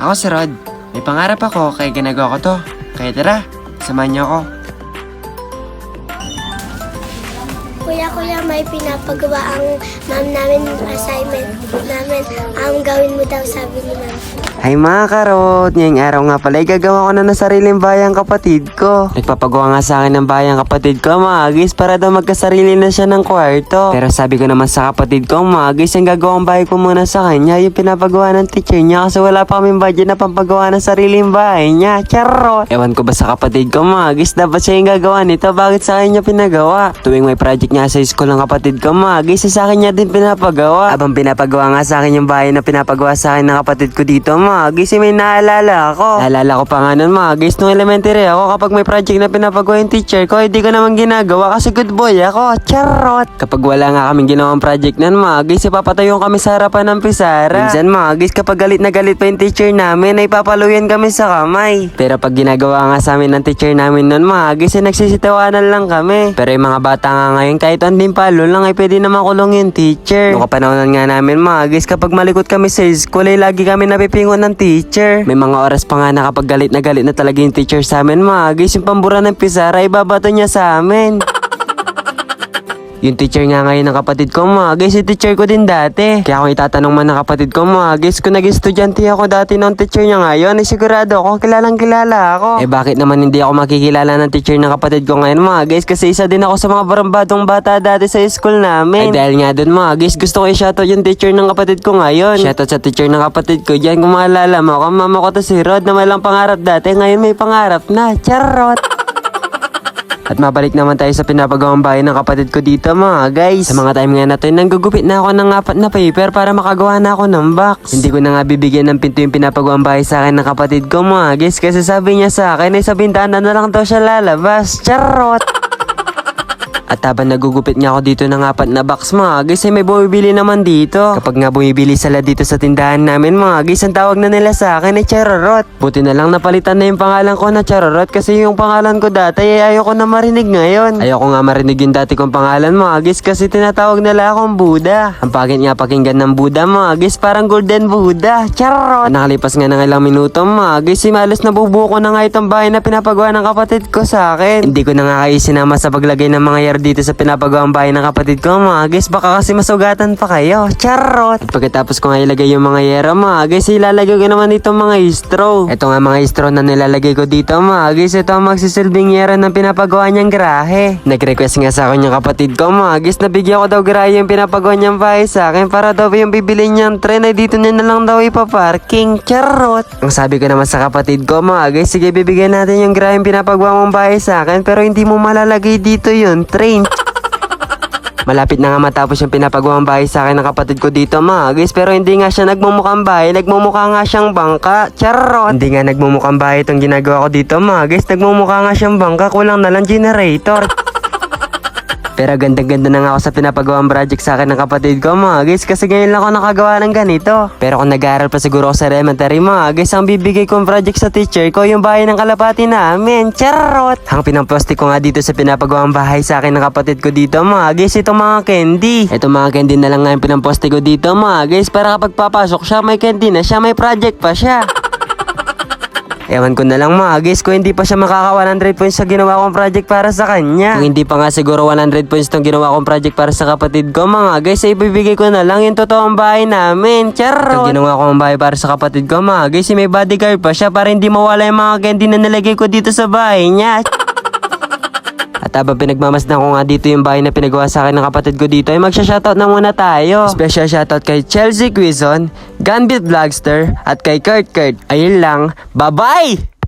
Ako si Rod. May pangarap ako kaya ginagawa ko to. Kaya tara, samahan niyo ako. Kuya, kuya, may pinapagawa ang ma'am namin assignment namin. Ang gawin mo daw, sabi ni ma'am. Hi mga karot! Ngayong araw nga pala, gagawa ko na ng sariling bayang kapatid ko. Nagpapagawa nga sa akin ng bayang kapatid ko, mga agis, para daw magkasarili na siya ng kwarto. Pero sabi ko naman sa kapatid ko, mga agis, ang gagawang bahay ko muna sa kanya, yung pinapagawa ng teacher niya kasi wala pa kaming budget na pampagawa ng sariling bahay niya. Charot! Ewan ko ba sa kapatid ko, mga agis, dapat siya yung gagawa nito, bakit sa kanya pinagawa? Tuwing may project nga sa school ng kapatid ko, mga agis, sa akin niya din pinapagawa. Abang pinapagawa nga sa akin yung bahay na pinapagawa sa akin ng kapatid ko dito, agis, eh, may naalala ako. Naalala ko pa nga nun, mga agis, nung elementary ako, kapag may project na pinapagawa yung teacher ko, hindi ko naman ginagawa kasi good boy ako. Charot! Kapag wala nga kaming ginawang project nun, mga agis, ipapatayo kami sa harapan ng pisara. Minsan, mga agis, kapag galit na galit pa yung teacher namin, ay papaluyan kami sa kamay. Pero pag ginagawa nga sa amin ng teacher namin nun, agis, ay nagsisitawanan lang kami. Pero yung mga bata nga ngayon, kahit anding palo lang, ay pwede naman kulong yung teacher. Noong kapanahonan nga namin, mga agis, kapag malikot kami sa school, ay lagi kami napipingon ng teacher. May mga oras pa nga na kapag galit na galit na talaga yung teacher sa amin, mga agis, yung pambura ng pisara, ibabato niya sa amin. Yung teacher nga ngayon ng kapatid ko, mga guys, yung teacher ko din dati. Kaya kung itatanong man ng kapatid ko, mga guys, kung naging estudyante ako dati ng teacher niya ngayon, ay sigurado ako, kilalang kilala ako. Eh bakit naman hindi ako makikilala ng teacher ng kapatid ko ngayon, mga guys, kasi isa din ako sa mga barambadong bata dati sa school namin. Ay dahil nga dun, mga guys, gusto ko i-shoutout yung teacher ng kapatid ko ngayon. Shoutout sa teacher ng kapatid ko dyan, kung maalala mo, kung mama ko to si Rod na walang pangarap dati, ngayon may pangarap na. Charot! At mabalik naman tayo sa pinapagawang bahay ng kapatid ko dito mga guys. Sa mga time nga na to, nanggugupit na ako ng apat na paper para makagawa na ako ng box. Hindi ko na nga bibigyan ng pinto yung pinapagawang bahay sa akin ng kapatid ko mga guys. Kasi sabi niya sa akin ay sa bintana na lang daw siya lalabas. Charot! At habang nagugupit niya ako dito ng apat na box mga guys ay may bumibili naman dito. Kapag nga bumibili sila dito sa tindahan namin mga guys ang tawag na nila sa akin ay Charorot. Buti na lang napalitan na yung pangalan ko na Charorot kasi yung pangalan ko dati ay ayoko na marinig ngayon. Ayoko nga marinig yung dati kong pangalan mga guys kasi tinatawag nila akong Buddha. Ang pangit nga pakinggan ng Buddha mga guys parang Golden Buddha. Charorot. Nakalipas nga ng ilang minuto mga guys si malos na bubuko na nga itong bahay na pinapagawa ng kapatid ko sa akin. Hindi ko na nga kayo sinama sa paglagay ng mga yar dito sa pinapagawang bahay ng kapatid ko mga guys baka kasi masugatan pa kayo. Charot! At pagkatapos ko nga ilagay yung mga yero mga guys ilalagay ko naman dito mga straw. Ito nga mga straw na nilalagay ko dito mga guys ito ang magsisilbing yero ng pinapagawa niyang grahe. Nag-request nga sa akin yung kapatid ko mga guys na bigyan ko daw grahe yung pinapagawa niyang bahay sa akin para daw yung bibili niyang tren ay dito niya na lang daw ipaparking. Charot! Ang sabi ko naman sa kapatid ko mga guys sige bibigyan natin yung grahe yung pinapagawa mong bahay sa akin pero hindi mo malalagay dito yun train. Malapit na nga matapos yung pinapagawang bahay sa akin ng kapatid ko dito mga guys Pero hindi nga siya nagmumukhang bahay, nagmumukha nga siyang bangka. Charot! Hindi nga nagmumukhang bahay itong ginagawa ko dito mga guys Nagmumukha nga siyang bangka, kulang na lang generator pero ganda-ganda na nga ako sa pinapagawang project sa akin ng kapatid ko mga guys kasi ngayon lang ako nakagawa ng ganito. Pero kung nag-aaral pa siguro ako sa elementary mga guys, ang bibigay kong project sa teacher ko yung bahay ng kalapati namin. Charot! Ang pinamposte ko nga dito sa pinapagawang bahay sa akin ng kapatid ko dito mga guys, itong mga candy. Itong mga candy na lang nga yung pinamposte ko dito mga guys para kapag papasok siya may candy na siya, may project pa siya. Ewan ko na lang mga guys kung hindi pa siya makaka 100 points sa ginawa kong project para sa kanya. Kung hindi pa nga siguro 100 points tong ginawa kong project para sa kapatid ko mga guys ay ibibigay ko na lang yung totoong bahay namin. Charot! Itong ginawa kong bahay para sa kapatid ko mga guys may bodyguard pa siya para hindi mawala yung mga candy na nilagay ko dito sa bahay niya. At habang pinagmamasdan ko nga dito yung bahay na pinagawa sa akin ng kapatid ko dito ay magsha-shoutout na muna tayo. Special shoutout kay Chelsea Quizon, Gunbit Vlogster at kay Kurt Kurt. Ayun lang. Bye-bye!